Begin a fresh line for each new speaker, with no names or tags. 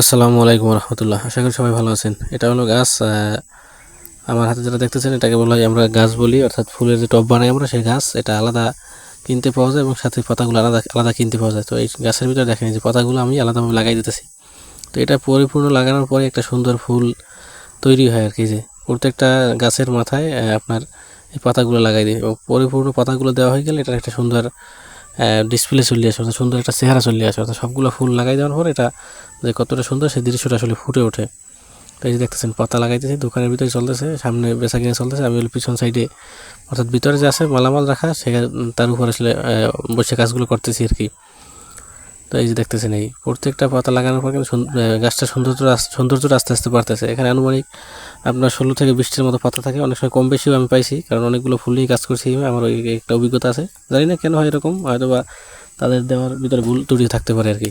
আসসালামু আলাইকুম রহমতুল্লাহ আশা করি সবাই ভালো আছেন। এটা হলো গাছ আমার হাতে যেটা দেখতেছেন, এটাকে বলা হয় আমরা গাছ বলি, অর্থাৎ ফুলের যে টব বানাই আমরা, সেই গাছ। এটা আলাদা কিনতে পাওয়া যায় এবং সাথে পাতাগুলো আলাদা আলাদা কিনতে পাওয়া যায়। তো এই গাছের ভিতরে দেখেন যে পাতাগুলো আমি আলাদাভাবে লাগাই দিতেছি। তো এটা পরিপূর্ণ লাগানোর পরে একটা সুন্দর ফুল তৈরি হয় আর কি যে প্রত্যেকটা গাছের মাথায় আপনার এই পাতাগুলো লাগাই দিই। এবং পরিপূর্ণ পাতাগুলো দেওয়া হয়ে গেলে এটার একটা সুন্দর ডিসপ্লে চলে আসে, অর্থাৎ সুন্দর একটা চেহারা চলে আসে, অর্থাৎ সবগুলো ফুল লাগাই দেওয়ার পর এটা যে কতটা সুন্দর সেই দৃশ্যটা আসলে ফুটে ওঠে। তাই দেখতেছেন, পাতা লাগাইতেছে, দোকানের ভিতরে চলতেছে, সামনে বেচা কিনে চলতেছে, আমি পিছন সাইডে অর্থাৎ ভিতরে যে আছে মালামাল রাখা সে তার উপর আসলে বসে কাজগুলো করতেছি আর কি। তো এই যে দেখতেছেন এই প্রত্যেকটা পাতা লাগানোর পর কিন্তু গাছটা সৌন্দর্য সৌন্দর্যটা আস্তে আস্তে বাড়তেছে। এখানে আনুমানিক আপনার ষোলো থেকে বিশটির মতো পাতা থাকে। অনেক সময় কম বেশিও আমি পাইছি, কারণ অনেকগুলো ফুল নিয়ে কাজ করছি আমার ওই একটা অভিজ্ঞতা আছে। জানি না কেন হয় এরকম হয়তো বা তাদের দেওয়ার ভিতরে ভুল ত্রুটি থাকতে পারে আর কি।